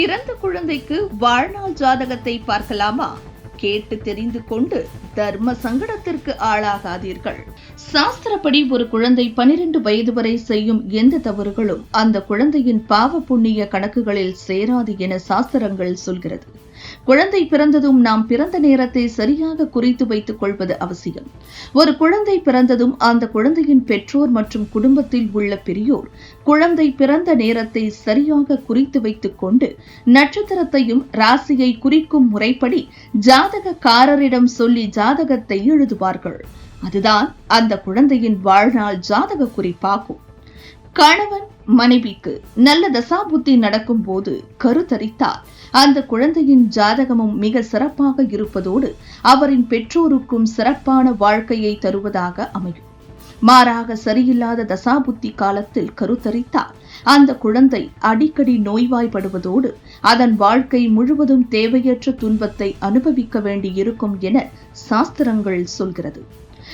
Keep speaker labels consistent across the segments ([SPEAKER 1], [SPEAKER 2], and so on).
[SPEAKER 1] பிறந்த குழந்தைக்கு வாழ்நாள் ஜாதகத்தை பார்க்கலாமா? கேட்டு தெரிந்து கொண்டு தர்ம சங்கடத்திற்கு ஆளாகாதீர்கள். சாஸ்திரப்படி ஒரு குழந்தை பனிரெண்டு வயது வரை செய்யும் எந்த தவறுகளும் அந்த குழந்தையின் பாவ புண்ணிய கணக்குகளில் சேராது என சாஸ்திரங்கள் சொல்கிறது. குழந்தை பிறந்ததும் நாம் பிறந்த நேரத்தை சரியாக குறித்து வைத்துக் கொள்வது அவசியம். ஒரு குழந்தை பிறந்ததும் அந்த குழந்தையின் பெற்றோர் மற்றும் குடும்பத்தில் உள்ள பெரியோர் குழந்தை பிறந்த நேரத்தை சரியாக குறித்து வைத்துக் கொண்டு நட்சத்திரத்தையும் ராசியை குறிக்கும் முறைப்படி ஜாதகக்காரரிடம் சொல்லி ஜாதகத்தை எழுதுவார்கள். அதுதான் அந்த குழந்தையின் வாழ்நாள் ஜாதக குறிப்பாகும். கணவன் மனைவிக்கு நல்ல தசாபுத்தி நடக்கும் போது கருத்தரித்தால் அந்த குழந்தையின் ஜாதகமும் மிக சிறப்பாக இருப்பதோடு அவரின் பெற்றோருக்கும் சிறப்பான வாழ்க்கையை தருவதாக அமையும். மாறாக சரியில்லாத தசாபுத்தி காலத்தில் கருத்தரித்தால் அந்த குழந்தை அடிக்கடி நோய்வாய்ப்படுவதோடு அதன் வாழ்க்கை முழுவதும் தேவையற்ற துன்பத்தை அனுபவிக்க வேண்டியிருக்கும் என சாஸ்திரங்கள் சொல்கிறது.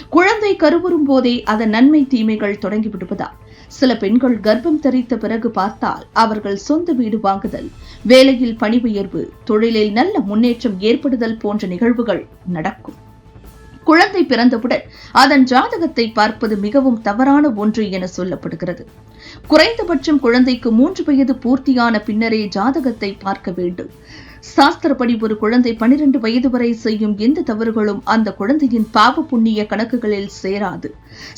[SPEAKER 1] குழந்தை கருவுறும் போதே அதன் நன்மை தீமைகள் தொடங்கிவிடுவதால் சில பெண்கள் கர்ப்பம் தரித்த பிறகு பார்த்தால் அவர்கள் சொந்த வீடு வாங்குதல் வேலையில் பணி உயர்வு தொழிலில் நல்ல முன்னேற்றம் ஏற்படுதல் போன்ற நிகழ்வுகள் நடக்கும். குழந்தை பிறந்தவுடன் அதன் ஜாதகத்தை பார்ப்பது மிகவும் தவறான ஒன்று என சொல்லப்படுகிறது. குறைந்தபட்சம் குழந்தைக்கு மூன்று வயது பூர்த்தியான பின்னரே ஜாதகத்தை பார்க்க வேண்டும். சாஸ்திரப்படி ஒரு குழந்தை பனிரெண்டு வயது வரை செய்யும் எந்த தவறுகளும் அந்த குழந்தையின் பாவ புண்ணிய கணக்குகளில் சேராது.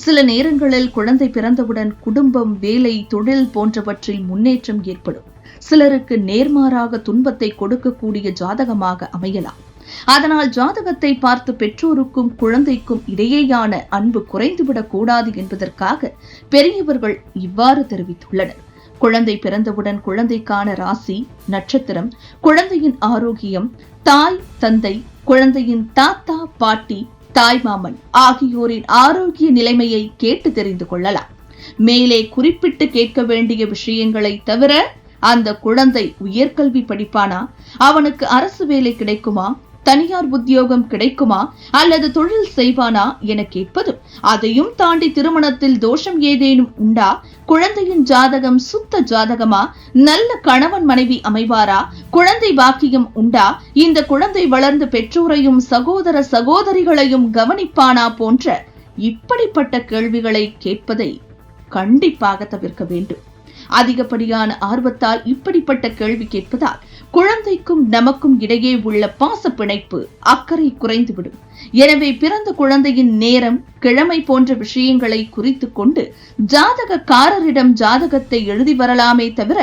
[SPEAKER 1] சில நேரங்களில் குழந்தை பிறந்தவுடன் குடும்பம் வேலை தொழில் போன்றவற்றில் முன்னேற்றம் ஏற்படும். சிலருக்கு நேர்மாறாக துன்பத்தை கொடுக்கக்கூடிய ஜாதகமாக அமையலாம். அதனால் ஜாதகத்தை பார்த்து பெற்றோருக்கும் குழந்தைக்கும் இடையேயான அன்பு குறைந்துவிடக் கூடாது என்பதற்காக பெரியவர்கள் இவ்வாறு தெரிவித்துள்ளனர். குழந்தை பிறந்தவுடன் குழந்தைக்கான ராசி நட்சத்திரம் குழந்தையின் ஆரோக்கியம் தாய் தந்தை குழந்தையின் தாத்தா பாட்டி தாய்மாமன் ஆகியோரின் ஆரோக்கிய நிலைமையை கேட்டு தெரிந்து கொள்ளலாம். மேலே குறிப்பிட்டு கேட்க வேண்டிய விஷயங்களை தவிர அந்த குழந்தை உயர்கல்வி படிப்பானா? அவனுக்கு அரசு வேலை கிடைக்குமா? தனியார் உத்தியோகம் கிடைக்குமா? அல்லது தொழில் செய்வானா? என கேட்பதும் அதையும் தாண்டி திருமணத்தில் தோஷம் ஏதேனும் உண்டா? குழந்தையின் ஜாதகம் சுத்த ஜாதகமா? நல்ல கணவன் மனைவி அமைவாரா? குழந்தை பாக்கியம் உண்டா? இந்த குழந்தை வளர்ந்து பெற்றோரையும் சகோதர சகோதரிகளையும் கவனிப்பானா? போன்ற இப்படிப்பட்ட கேள்விகளை கேட்பதை கண்டிப்பாக தவிர்க்க வேண்டும். அதிகப்படியான ஆர்வத்தால் இப்படிப்பட்ட கேள்வி கேட்பதால் குழந்தைக்கும் நமக்கும் இடையே உள்ள பாச பிணைப்பு அக்கறை குறைந்துவிடும். எனவே பிறந்த குழந்தையின் நேரம் கிழமை போன்ற விஷயங்களை குறித்து கொண்டு ஜாதகக்காரரிடம் ஜாதகத்தை எழுதி வரலாமே தவிர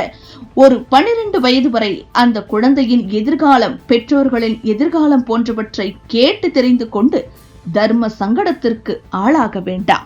[SPEAKER 1] ஒரு பனிரெண்டு வயது வரை அந்த குழந்தையின் எதிர்காலம் பெற்றோர்களின் எதிர்காலம் போன்றவற்றை கேட்டு தெரிந்து கொண்டு தர்ம சங்கடத்திற்கு ஆளாக வேண்டாம்.